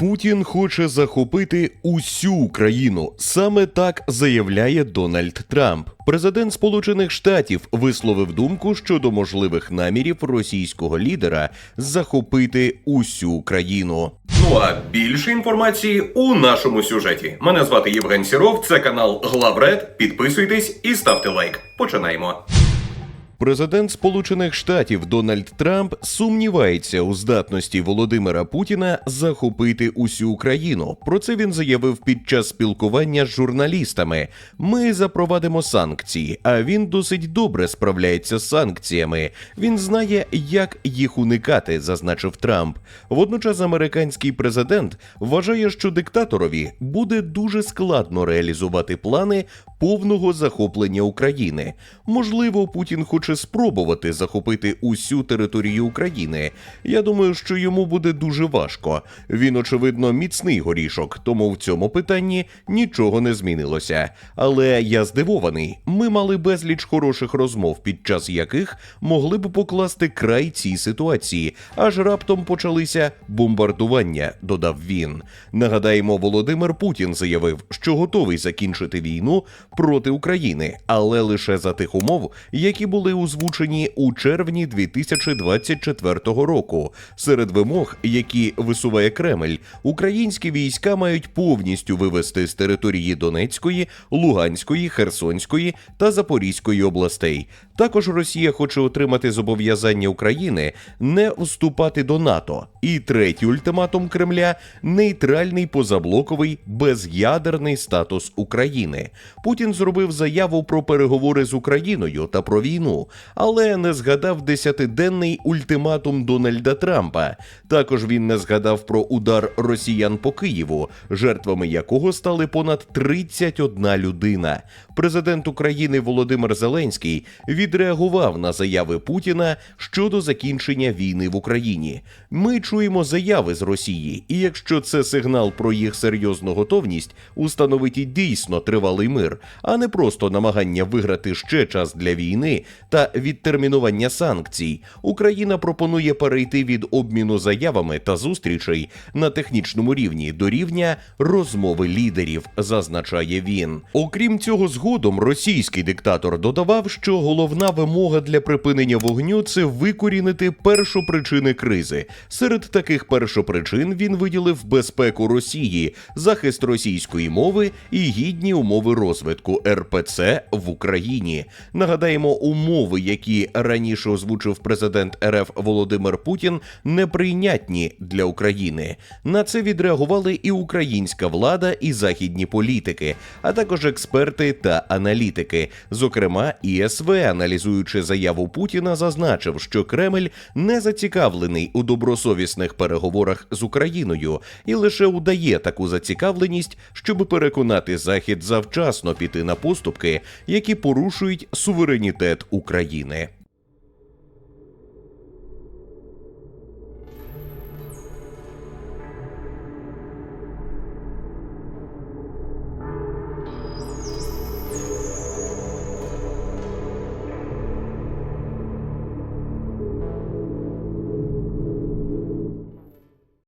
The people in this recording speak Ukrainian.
Путін хоче захопити усю Україну. Саме так заявляє Дональд Трамп. Президент Сполучених Штатів висловив думку щодо можливих намірів російського лідера захопити усю країну. Ну а більше інформації у нашому сюжеті. Мене звати Євген Сіров, це канал Главред. Підписуйтесь і ставте лайк. Починаємо. Президент Сполучених Штатів Дональд Трамп сумнівається у здатності Володимира Путіна захопити усю Україну. Про це він заявив під час спілкування з журналістами. Ми запровадимо санкції, а він досить добре справляється з санкціями. Він знає, як їх уникати, зазначив Трамп. Водночас американський президент вважає, що диктаторові буде дуже складно реалізувати плани повного захоплення України. Можливо, Путін хоче спробувати захопити усю територію України. Я думаю, що йому буде дуже важко. Він, очевидно, міцний горішок, тому в цьому питанні нічого не змінилося. Але я здивований. Ми мали безліч хороших розмов, під час яких могли б покласти край цій ситуації, аж раптом почалися бомбардування, додав він. Нагадаємо, Володимир Путін заявив, що готовий закінчити війну проти України, але лише за тих умов, які були озвучені у червні 2024 року. Серед вимог, які висуває Кремль, українські війська мають повністю вивести з території Донецької, Луганської, Херсонської та Запорізької областей. Також Росія хоче отримати зобов'язання України не вступати до НАТО. І третій ультиматум Кремля нейтральний позаблоковий без'ядерний статус України. Путін зробив заяву про переговори з Україною та про війну, але не згадав десятиденний ультиматум Дональда Трампа. Також він не згадав про удар росіян по Києву, жертвами якого стали понад 31 людина. Президент України Володимир Зеленський відреагував на заяви Путіна щодо закінчення війни в Україні. Ми чуємо заяви з Росії, і якщо це сигнал про їх серйозну готовність установити дійсно тривалий мир, а не просто намагання виграти ще час для війни та відтермінування санкцій, Україна пропонує перейти від обміну заявами та зустрічей на технічному рівні до рівня розмови лідерів, зазначає він. Окрім цього, згодом російський диктатор додавав, що головна вимога для припинення вогню це викорінити першопричини кризи. Серед таких першопричин він виділив безпеку Росії, захист російської мови і гідні умови розвитку РПЦ в Україні. Нагадаємо, умови, які раніше озвучив президент РФ Володимир Путін, неприйнятні для України. На це відреагували і українська влада, і західні політики, а також експерти та аналітики. Зокрема, ІСВ, аналізуючи заяву Путіна, зазначив, що Кремль не зацікавлений у добросовісних переговорах з Україною і лише удає таку зацікавленість, щоб переконати Захід завчасно піти на поступки, які порушують суверенітет України.